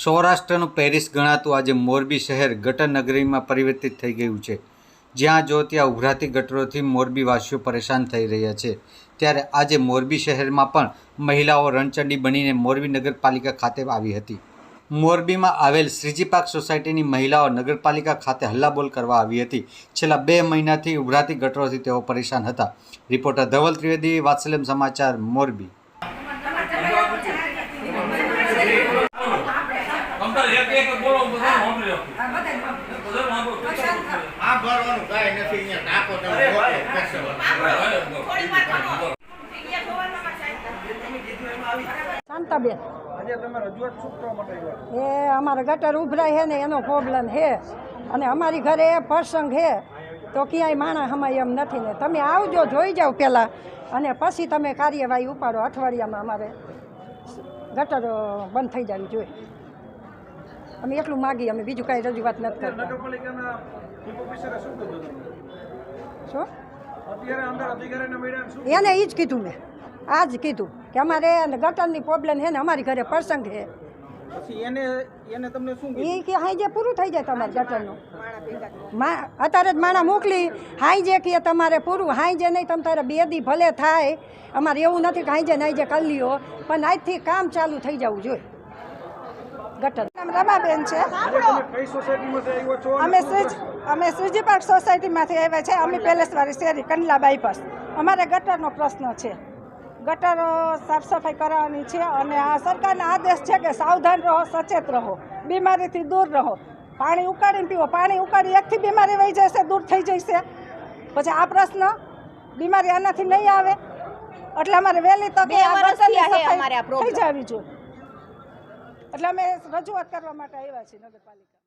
સૌરાષ્ટ્રનું Paris ગણાતું આજે મોરબી શહેર ગટર નગરીમાં પરિવર્તિત થઈ ગયું છે. જ્યાં જો ત્યાં ઉભરાતી ગટરોથી મોરબીવાસીઓ પરેશાન થઈ રહ્યા છે. ત્યારે આજે મોરબી શહેરમાં પણ મહિલાઓ રણચંડી બનીને મોરબી નગરપાલિકા ખાતે આવી હતી. મોરબીમાં આવેલ શ્રીજી પાર્ક સોસાયટીની મહિલાઓ નગરપાલિકા ખાતે હલ્લાબોલ કરવા આવી હતી. છેલ્લા બે મહિનાથી ઉભરાતી ગટરોથી તેઓ પરેશાન હતા. રિપોર્ટર ધવલ ત્રિવેદી, વાત્સલ્યમ સમાચાર, મોરબી. તમતાર એક એક બોલો બધા સાંભળી લો બધા સાંભળો. આ ભરવાનું કાંઈ નથી અહીંયા ટાંકો તમે મોટો બેસો. શાંતાબેન. એ અમારા ગટર ઉભરાય છે ને એનો પ્રોબ્લેમ છે. અને અમારી ઘરે પ્રસંગ છે. તો ક્યાંય માણસ અમાય એમ નથી ને. તમે આવજો જોઈ જાઓ પહેલાં. અને પછી તમે કાર્યવાહી ઉપાડો. અઠવાડિયામાં અમારે ગટર બંધ થઈ જવી જોઈએ. અમે એટલું માગીએ અમે બીજું કાંઈ રજૂઆત નથી કરતા. નગરપાલિકાના શું એને એ જ કીધું મેં. આ જ કીધું કે અમારે ગટરની પ્રોબ્લેમ છે ને અમારી ઘરે પ્રસંગ છે. પછી એને એને તમને શું એ કે હાઈ જે પૂરું થઈ જાય તમારે ગટરનું. મા અત્યારે જ માણા મોકલી હાઈ જે કે તમારે પૂરું હાઈ જે નહીં તમે તારે બે દી ભલે થાય. અમારે એવું નથી કે હાઈ જે નહીં જે કરી લ્યો. પણ આજથી કામ ચાલુ થઈ જવું જોઈએ. ગટર. નામ રમાબેન છે. અમે શ્રીજ અમે શ્રીજી પાર્ક સોસાયટીમાંથી આવ્યા છે. અમે પેલેસવાળી શેરી કંડલા બાયપાસ. અમારે ગટરનો પ્રશ્ન છે. ગટર સાફ સફાઈ કરાવવાની છે અને આ સરકારના આદેશ છે કે સાવધાન રહો સચેત રહો બીમારીથી દૂર રહો. પાણી ઉકાળીને પીવો. પાણી ઉકાળી એકથી બીમારી વહી જશે દૂર થઈ જશે. પછી આ પ્રશ્ન બીમારી આનાથી નહીં આવે. એટલે અમારે વહેલી તકે થઈ જવી જોઈએ. એટલે અમે રજૂઆત કરવા માટે આવ્યા છીએ નગરપાલિકા